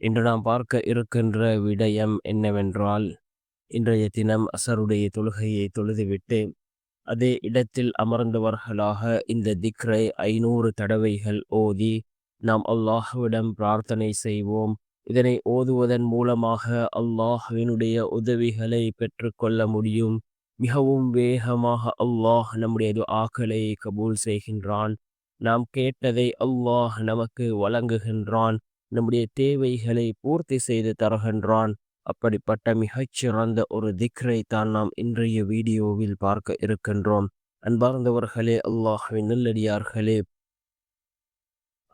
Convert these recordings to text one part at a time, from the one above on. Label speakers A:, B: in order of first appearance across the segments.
A: இன்று நாம் பார்க்க இருக்கின்ற விடயம் என்னவென்றால் இன்றைய தினம் அசருடைய தொழுகையை தொழுதுவிட்டு அதே இடத்தில் அமர்ந்தவர்களாக இந்த திக்ரை ஐநூறு தடவைகள் ஓதி நாம் அல்லாஹுவிடம் பிரார்த்தனை செய்வோம். இதனை ஓதுவதன் மூலமாக அல்லாஹுவினுடைய உதவிகளை பெற்றுக்கொள்ள முடியும். மிகவும் வேகமாக அல்லாஹ் நம்முடைய ஆக்களை கபூல் செய்கின்றான். நாம் கேட்டதை அல்லாஹ் நமக்கு வழங்குகின்றான். நம்முடைய தேவைகளை பூர்த்தி செய்து தருகின்றான். அப்படிப்பட்ட மிகச்சிறந்த ஒரு திக்ரை தான் நாம் இன்றைய வீடியோவில் பார்க்க இருக்கின்றோம். அன்பார்ந்தவர்களே அல்லாஹுவின் நல்லடியார்களே.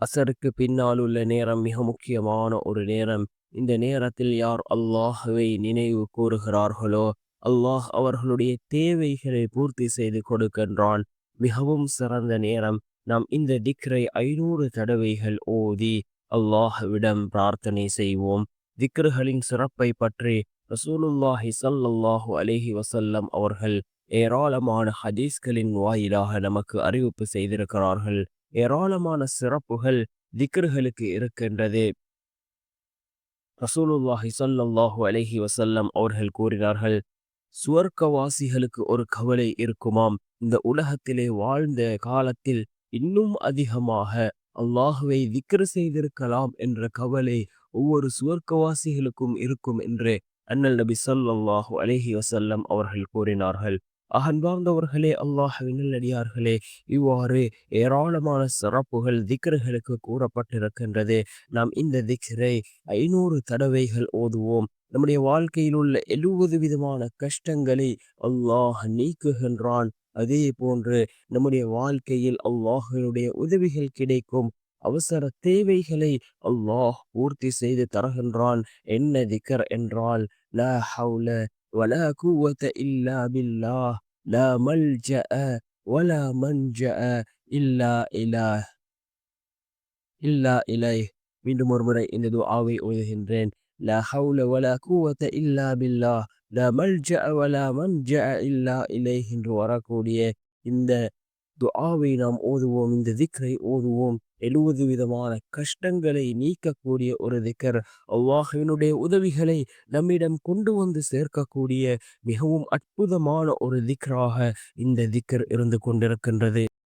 A: அசருக்கு பின்னால் உள்ள நேரம் மிக முக்கியமான ஒரு நேரம். இந்த நேரத்தில் யார் அல்லாஹுவை நினைவு கூறுகிறார்களோ அல்லாஹ் அவர்களுடைய தேவைகளை பூர்த்தி செய்து கொடுக்கின்றான். மிகவும் சிறந்த நேரம். நாம் இந்த திக்ரை ஐநூறு தடவைகள் ஓதி அல்லாஹ்விடம் பிரார்த்தனை செய்வோம். திக்ருகளின் சிறப்பை பற்றி ரசூலுல்லாஹி சல்லல்லாஹு அலேஹி வசல்லம் அவர்கள் ஏராளமான ஹதீஸ்களின் வாயிலாக நமக்கு அறிவிப்பு செய்திருக்கிறார்கள். ஏராளமான சிறப்புகள் திக்ருகளுக்கு இருக்கின்றது. ரசூலுல்லாஹி சல்லல்லாஹு அலேஹி வசல்லம் அவர்கள் கூறினார்கள் சுவர்க்கவாசிகளுக்கு ஒரு கவலை இருக்குமாம். இந்த உலகத்திலே வாழ்ந்த காலத்தில் இன்னும் அதிகமாக அல்லாஹுவை திக்ரு செய்திருக்கலாம் என்ற கவலை ஒவ்வொரு சுவர்க்கவாசிகளுக்கும் இருக்கும் என்று அண்ணல் நபி சொல்லாஹு அலஹி வசல்லம் அவர்கள் கூறினார்கள். அகன்பார்ந்தவர்களே அல்லாஹ் நல்லடியார்களே இவ்வாறு ஏராளமான சிறப்புகள் திக்ருகளுக்கு கூறப்பட்டிருக்கின்றது. நாம் இந்த திக்ரை ஐநூறு தடவைகள் ஓதுவோம். நம்முடைய வாழ்க்கையில் உள்ள எழுபது விதமான கஷ்டங்களை அல்லாஹ் நீக்குகின்றான். அதே போன்று நம்முடைய வாழ்க்கையில் அல்லாஹனுடைய உதவிகள் கிடைக்கும். அவசர தேவைகளை அல்லாஹ் பூர்த்தி செய்து தருகின்றான். என்ன திக்கர் என்றால் லா ஹவுல வலா கூவத்த இல்லா பில்லாஹ் லா மல்ஜஅ வலா மஞ்ச இல்லா இலா இல்லா இலை மீண்டும் ஒரு முறை இந்த துஆவை ஓதுகின்றேன். லா ஹவுல வலா கூவத்த இல்லா பில்லாஹ். ல இல்லா இலை என்று வரக்கூடிய இந்த துஆவை நாம் ஓதுவோம். இந்த திக்ரை ஓதுவோம். எழுபது விதமான கஷ்டங்களை நீக்கக்கூடிய ஒரு திக்கர். அவ்வாஹினுடைய உதவிகளை நம்மிடம் கொண்டு வந்து சேர்க்கக்கூடிய மிகவும் அற்புதமான ஒரு திக்ராக இந்த திக்கர் இருந்து கொண்டிருக்கின்றது.